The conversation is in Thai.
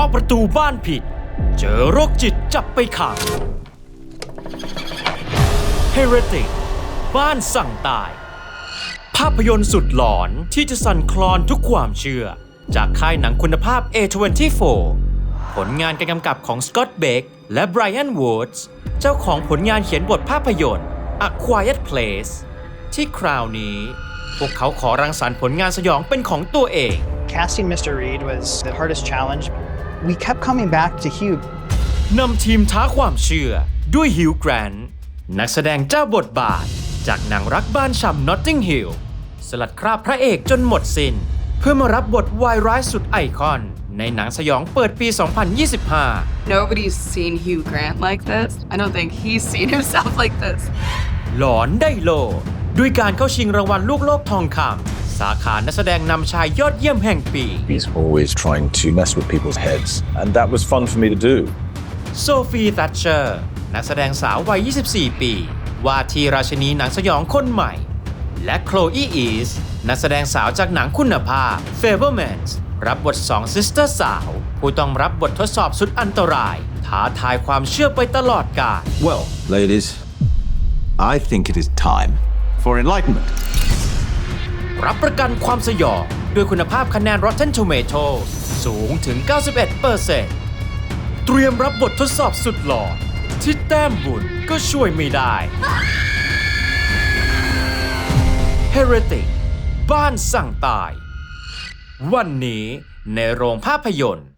าะประตูบ้านผิด เจอโรคจิตจับไปขัง Heretic บ้านสั่งตาย ภาพยนตร์สุดหลอนที่จะสั่นคลอนทุกความเชื่อ จากค่ายหนังคุณภาพ A24 ผลงานการกำกับของสกอตเบกและไบรอันวูดส์เจ้าของผลงานเขียนบทภาพยนตร์ A Quiet Place ที่คราวนี้ พวกเขาขอรังสรรค์ผลงานสยองเป็นของตัวเอง Casting Mr. Reed was the hardest challenge. We kept coming back to Hugh นำทีมท้าความเชื่อด้วยฮิวแกรนต์นักแสดงเจ้าบทบาท จากหนังรักบ้านช่ำ Notting Hill สลัดคราบพระเอกจนหมดสิน้น เพื่อมารับบทวายร้ายสุดไอคอน ในหนังสยองเปิดปี 2025 Nobody's seen Hugh Grant like this. I don't think he's seen himself like this. หลอนได้โล ด้วยการเข้าชิงรางวัลลูกโลกทองคำ สาขานักแสดงนำชายยอดเยี่ยมแห่งปี He's always trying to mess with people's heads, and that was fun for me to do. โซฟีแทชเชอร์นักแสดงสาววัย 24 ปี ว่าที่ราชินีหนังสยองคนใหม่ และโคลอีอีสนักแสดงสาวจากหนังคุณภาพ f a b l e m a n s รับบทสองซิสเตอร์สาว ผู้ต้องรับบททดสอบสุดอันตราย ท้าทายความเชื่อไปตลอดกาล Well, ladies, I think it is time for enlightenment. รับประกันความสยองด้วยคุณภาพคะแนน Rotten Tomatoes สูงถึง 91%เตรียมรับบททดสอบสุดหลอนที่แต้มบุญก็ช่วยไม่ได้ Heretic บ้านสั่งตาย วันนี้ในโรงภาพยนตร์